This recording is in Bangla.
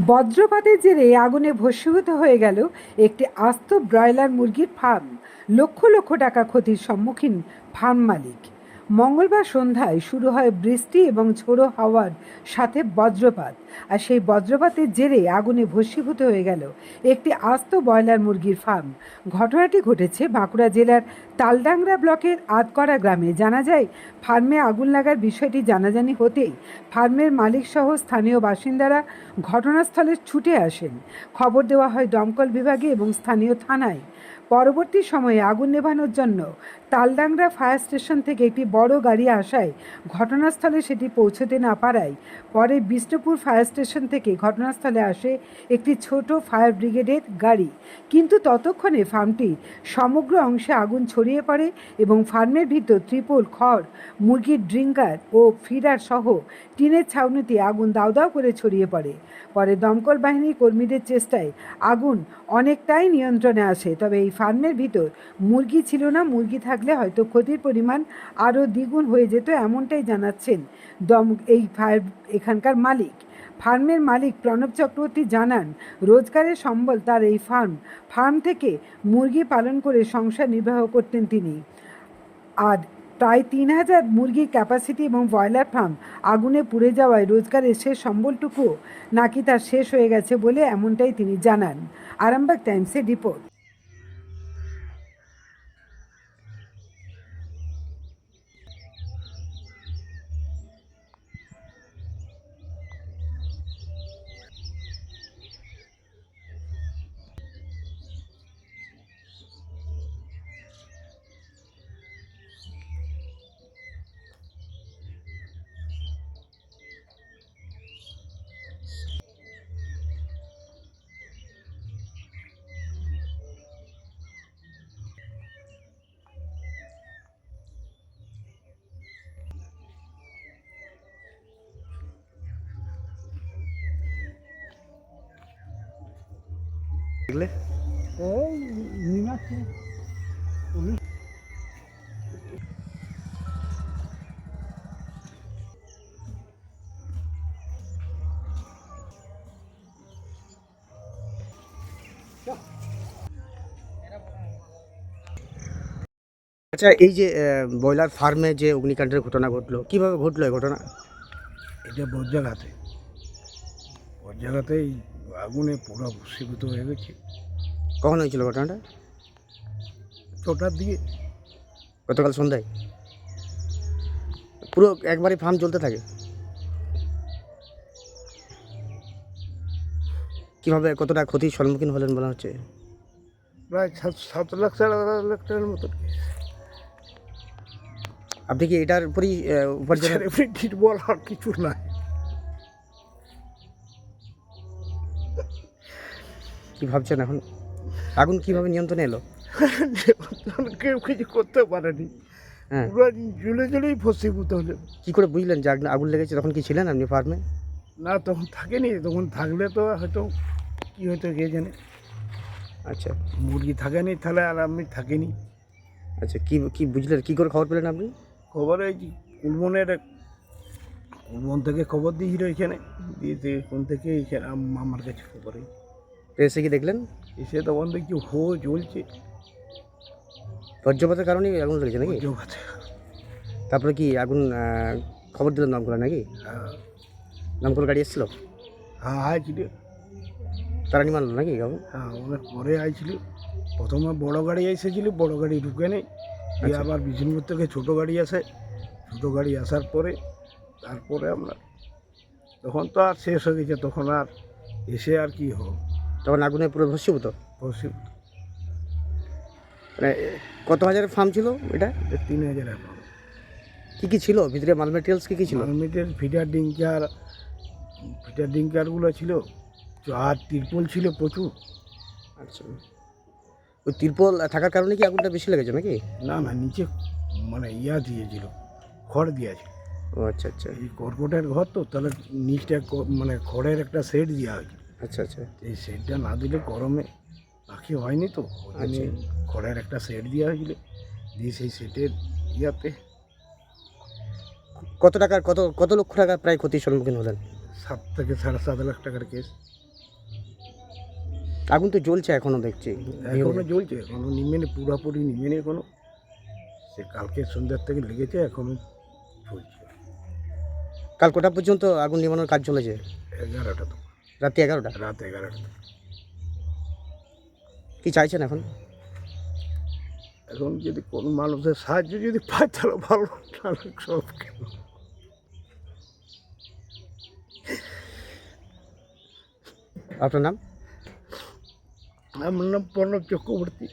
বজ্রপাতের জেরে আগুনে ভস্মীভূত হয়ে গেল একটি আস্ত ব্রয়লার মুরগির ফার্ম লক্ষ লক্ষ টাকা ক্ষতির সম্মুখীন ফার্ম মালিক। মঙ্গলবার সন্ধ্যায় শুরু হয় বৃষ্টি এবং ঝোড়ো হাওয়ার সাথে বজ্রপাত। আর সেই বজ্রপাতের জেরে আগুনে ভস্মীভূত হয়ে গেল একটি আস্ত ব্রয়লার মুরগির ফার্ম। ঘটনাটি ঘটেছে বাঁকুড়া জেলার তালডাংরা ব্লকের আতকড়া গ্রামে। জানা যায়, ফার্মে আগুন লাগার বিষয়টি জানাজানি হতেই ফার্মের মালিকসহ স্থানীয় বাসিন্দারা ঘটনাস্থলে ছুটে আসেন। খবর দেওয়া হয় দমকল বিভাগে এবং স্থানীয় থানায়। পরবর্তী সময়ে আগুন নেভানোর জন্য তালডাংরা ফায়ার স্টেশন থেকে একটি বড় গাড়ি আসায় ঘটনাস্থলে সেটি পৌঁছতে না পারায় পরে বিষ্ণুপুর ফায়ার স্টেশন থেকে ঘটনাস্থলে আসে একটি ছোট ফায়ার ব্রিগেডের গাড়ি। কিন্তু ততক্ষণে ফার্মটি সমগ্র অংশে আগুন ছড়িয়ে পড়ে এবং ফার্মের ভিতর ত্রিপল, খড়, মুরগির ড্রিঙ্কার ও ফিডার সহ টিনের ছাউনিতে আগুন দাউ দাউ করে ছড়িয়ে পড়ে। পরে দমকল বাহিনীর কর্মীদের চেষ্টায় আগুন অনেকটাই নিয়ন্ত্রণে আসে, তবে এই ফার্মের ভিতর মুরগি ছিল না। মুরগি থাকলে হয়তো ক্ষতির পরিমাণ আরও দ্বিগুণ হয়ে যেত এমনটাই জানাচ্ছেন দম এই ফার্ম এখানকার মালিক। ফার্মের মালিক প্রণব চক্রবর্তী জানান, রোজগারের সম্বল তার এই ফার্ম। ফার্ম থেকে মুরগি পালন করে সংসার নির্বাহ করতেন তিনি। আর প্রায় তিন হাজার মুরগির ক্যাপাসিটি এবং ব্রয়লার ফার্ম আগুনে পুড়ে যাওয়ায় রোজগারের শেষ সম্বলটুকু নাকি তার শেষ হয়ে গেছে বলে এমনটাই তিনি জানান। আরামবাগ টাইমসের রিপোর্ট। দেখলে? আচ্ছা এই যে ব্রয়লার ফার্মে যে অগ্নিকাণ্ডের ঘটনা ঘটলো, কীভাবে ঘটলো এই ঘটনা? এটা বজ্রাঘাতে। বজ্রাঘাতে এই আগুনে পুরো ভস্মীভূত হয়ে গেছে। কখন হয়েছিল ঘটনাটা? ছটার দিকে। গতকাল সন্ধ্যায়? পুরো একবারই ফার্ম চলতে থাকে? কীভাবে কতটা ক্ষতির সম্মুখীন হলেন বলা হচ্ছে? প্রায় সাত সাত লাখ সাড়ে সাত লাখ টাকার মতো। আপনি কি এটার উপরই উপার্জন বল আর কিছু নাই। কি ভাবছেন এখন? আগুন কীভাবে নিয়ন্ত্রণে এলো? কেউ কিছু করতে পারেনি। হ্যাঁ। পুরো জ্বলে জ্বলেই ভস্মীভূত হলো। কি করে বুঝলেন যে আগুন- আগুন লেগেছে তখন কি ছিলেন আপনি ফার্মে না তখন থাকেনি। তখন থাকলে তো হয়তো কী হয়তো কে জানে। আচ্ছা। মুরগি থাকেনি তাহলে আর আমি থাকিনি। আচ্ছা কি কি বুঝলেন? কি করে খবর পেলেন আপনি? খবর যে কুলমনের কুলমন থেকে খবর দিয়েছিল এখানে। দিয়ে কোন থেকে এখানে আম- আমার কাছে খবর এই। তো এসে কি দেখলেন? এসে তখন দেখছি হো জ্বলছে। বজ্রপাতের কারণেই আগুন লেগেছে নাকি? তারপরে কি আগুন আহ, খবর দিলেন দমকল নাকি? দমকল গাড়ি এসেছিল? হ্যাঁ আইছিল। তারা নিমানলো নাকি আগুন হ্যাঁ অনেক পরে আইছিল। প্রথমে বড় গাড়ি এসেছিল বড় গাড়ি ঢুকে নেই। দিয়ে আচ্ছা। আবার বিষ্ণুপুর থেকে ছোট গাড়ি আসে। ছোট গাড়ি আসার পরে তারপরে আমরা তখন তো আর শেষ হয়ে গেছে তখন আর এসে আর কি হোক তখন আগুনে পুরো ভস্মীভূত? বসে মানে কত হাজারের ফার্ম ছিল এটা? তিন হাজার এখন কি কি ছিল? ভিতরে মাল মেটেরিয়ালস কী কি ছিল? মালমিটের ফিডার ডিঙ্কার ফিডার ডিঙ্কারগুলো ছিল। আর তিরপল ছিল প্রচুর। আচ্ছা। ওই তিরপল থাকার কারণে কি আগুনটা বেশি লেগেছে নাকি? না না নিচে মানে ইয়া দিয়েছিল খড় দিয়েছিল। ও আচ্ছা আচ্ছা। এই কর্কটের ঘর তো তাহলে নিচটা মানে খড়ের একটা সেট দেওয়া হয়েছিল। আচ্ছা আচ্ছা। এই সেটটা না দিলে গরমে পাখি হয়নি তো ওই জন্যে আচ্ছা। একটা সেট দেওয়া হয়েছিল। দিয়ে সেই সেটের ইয়াতে কত টাকার কত কত লক্ষ টাকা প্রায় ক্ষতির সম্মুখীন হলেন? সাত থেকে সাড়ে সাত লাখ টাকার কেস। আগুন তো জ্বলছে এখনও দেখছি। এখনও জ্বলছে এখনও নিমেনে পুরোপুরি নিমেনে এখনও। সে কালকে সন্ধ্যার থেকে লেগেছে এখনও চলছে কাল কটা পর্যন্ত আগুন নিবানোর কাজ চলেছে? এগারোটা তো রাত্রি এগারোটা? রাত এগারোটা। কি চাইছেন এখন? এখন যদি কোন মানুষের সাহায্য যদি পায় তাহলে ভালো। তাহলে সব কেন? আপনার নাম? আমার নাম প্রণব চক্রবর্তী।